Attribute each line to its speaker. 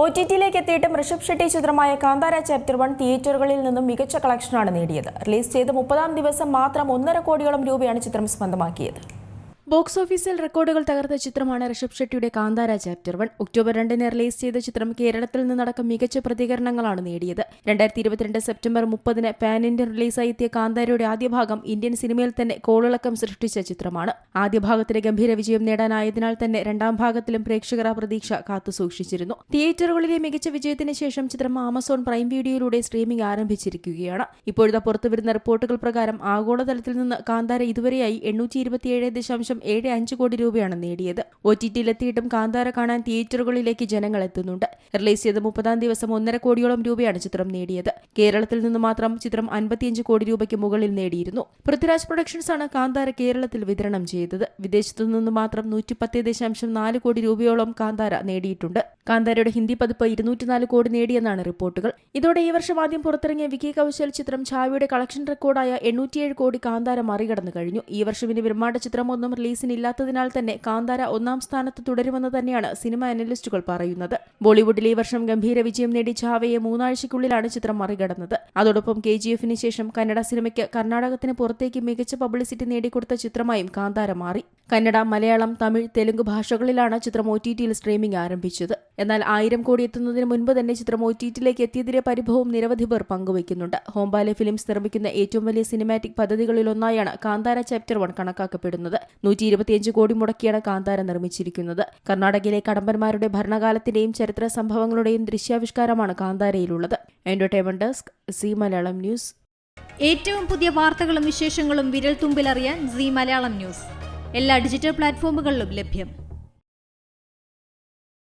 Speaker 1: O T ടിയിലേക്ക് എത്തിയിട്ടും ഋഷഭ് ഷെട്ടി ചിത്രമായ കാന്താര ചാപ്റ്റർ വൺ തിയേറ്ററുകളിൽ നിന്നും മികച്ച കളക്ഷനാണ് നേടിയത്. റിലീസ് ചെയ്ത് മുപ്പതാം ദിവസം മാത്രം ഒന്നര കോടിയോളം രൂപയാണ് ചിത്രം സ്വന്തമാക്കിയത്.
Speaker 2: ബോക്സ് ഓഫീസിൽ റെക്കോർഡുകൾ തകർത്ത ചിത്രമാണ് ഋഷഭ് ഷെട്ടിയുടെ കാന്താര ചാപ്റ്റർ വൺ. ഒക്ടോബർ രണ്ടിന് റിലീസ് ചെയ്ത ചിത്രം കേരളത്തിൽ നിന്നടക്കം മികച്ച പ്രതികരണങ്ങളാണ് നേടിയത്. രണ്ടായിരത്തി ഇരുപത്തിരണ്ട് സെപ്റ്റംബർ മുപ്പതിന് പാൻ ഇന്ത്യൻ റിലീസായി എത്തിയ കാന്താരയുടെ ആദ്യ ഭാഗം ഇന്ത്യൻ സിനിമയിൽ തന്നെ കോളിളക്കം സൃഷ്ടിച്ച ചിത്രമാണ്. ആദ്യ ഭാഗത്തിന് ഗംഭീര വിജയം നേടാനായതിനാൽ തന്നെ രണ്ടാം ഭാഗത്തിലും പ്രേക്ഷകർ ആ പ്രതീക്ഷ കാത്തുസൂക്ഷിച്ചിരുന്നു തിയേറ്ററുകളിലെ മികച്ച വിജയത്തിന് ശേഷം ചിത്രം ആമസോൺ പ്രൈം വീഡിയോയിലൂടെ സ്ട്രീമിംഗ് ആരംഭിച്ചിരിക്കുകയാണ്. ഇപ്പോഴത്തെ പുറത്തുവരുന്ന റിപ്പോർട്ടുകൾ പ്രകാരം ആഗോളതലത്തിൽ നിന്ന് കാന്താര ഇതുവരെയായി എണ്ണൂറ്റി ഇരുപത്തിയേഴ് ദശാംശം ഏഴ് അഞ്ച് കോടി രൂപയാണ് നേടിയത്. ഒ ടി ടിയിലെത്തിയിട്ടും കാന്താര കാണാൻ തിയേറ്ററുകളിലേക്ക് ജനങ്ങൾ എത്തുന്നുണ്ട്. റിലീസ് ചെയ്ത മുപ്പതാം ദിവസം ഒന്നര കോടിയോളം രൂപയാണ് ചിത്രം നേടിയത്. കേരളത്തിൽ നിന്ന് മാത്രം ചിത്രം അൻപത്തിയഞ്ച് കോടി രൂപയ്ക്ക് മുകളിൽ നേടിയിരുന്നു. പൃഥ്വിരാജ് ആണ് കാന്താര കേരളത്തിൽ വിതരണം ചെയ്തത്. വിദേശത്തു നിന്ന് മാത്രം നൂറ്റിപ്പത്ത് ദശാംശം നാല് കോടി രൂപയോളം കാന്താര നേടിയിട്ടുണ്ട്. കാന്താരയുടെ ഹിന്ദി പതിപ്പ് ഇരുന്നൂറ്റിനാല് കോടി നേടിയെന്നാണ് റിപ്പോർട്ടുകൾ. ഇതോടെ ഈ വർഷം ആദ്യം പുറത്തിറങ്ങിയ വിക്കി കൗശൽ ചിത്രം ഛായയുടെ കളക്ഷൻ റെക്കോർഡായ എണ്ണൂറ്റിയേഴ് കോടി കാന്താര മറികടന്നു കഴിഞ്ഞു. ഈ വർഷം ഇനി ചിത്രം ചിത്രമൊന്നും റിലീസിനില്ലാത്തതിനാൽ തന്നെ കാന്താര ഒന്നാം സ്ഥാനത്ത് തുടരുമെന്ന് തന്നെയാണ് സിനിമ അനലിസ്റ്റുകൾ പറയുന്നത്. ബോളിവുഡിൽ ഈ വർഷം ഗംഭീര വിജയം നേടി ചാവയെ മൂന്നാഴ്ചയ്ക്കുള്ളിലാണ് ചിത്രം മറികടന്നത്. അതോടൊപ്പം കെ ജി എഫിന് ശേഷം കന്നഡ സിനിമയ്ക്ക് കർണാടകത്തിന് പുറത്തേക്ക് മികച്ച പബ്ലിസിറ്റി നേടിക്കൊടുത്ത ചിത്രമായും കാന്താര മാറി. കന്നഡ മലയാളം തമിഴ് തെലുങ്ക് ഭാഷകളിലാണ് ചിത്രം ഒ സ്ട്രീമിംഗ് ആരംഭിച്ചത്. എന്നാൽ ആയിരം കോടി എത്തുന്നതിന് മുൻപ് തന്നെ ചിത്രം ഒ ടിയിലേക്ക് എത്തിയതിലെ പരിഭവം നിരവധി പേർ പങ്കുവയ്ക്കുന്നുണ്ട്. ഹോംബാലെ ഫിലിംസ് നിർമ്മിക്കുന്ന ഏറ്റവും വലിയ സിനിമാറ്റിക് പദ്ധതികളിലൊന്നായാണ് കാന്താര ചാപ്റ്റർ വൺ കണക്കാക്കപ്പെടുന്നത്. നൂറ്റി ഇരുപത്തിയഞ്ച് കോടി മുടക്കിയാണ് കാന്താര നിർമ്മിച്ചിരിക്കുന്നത്. കർണാടകയിലെ കടമ്പന്മാരുടെ ഭരണകാലത്തിന്റെയും ചരിത്ര സംഭവങ്ങളുടെയും ദൃശ്യാവിഷ്കാരമാണ് കാന്താരയിലുള്ളത്. Entertainment desk Zee Malayalam news.
Speaker 3: ഏറ്റവും പുതിയ വാർത്തകളും വിശേഷങ്ങളും വിരൽ തുമ്പിലറിയാൻ സി മലയാളം ന്യൂസ്. എല്ലാ ഡിജിറ്റൽ പ്ലാറ്റ്ഫോമുകളിലും ലഭ്യം.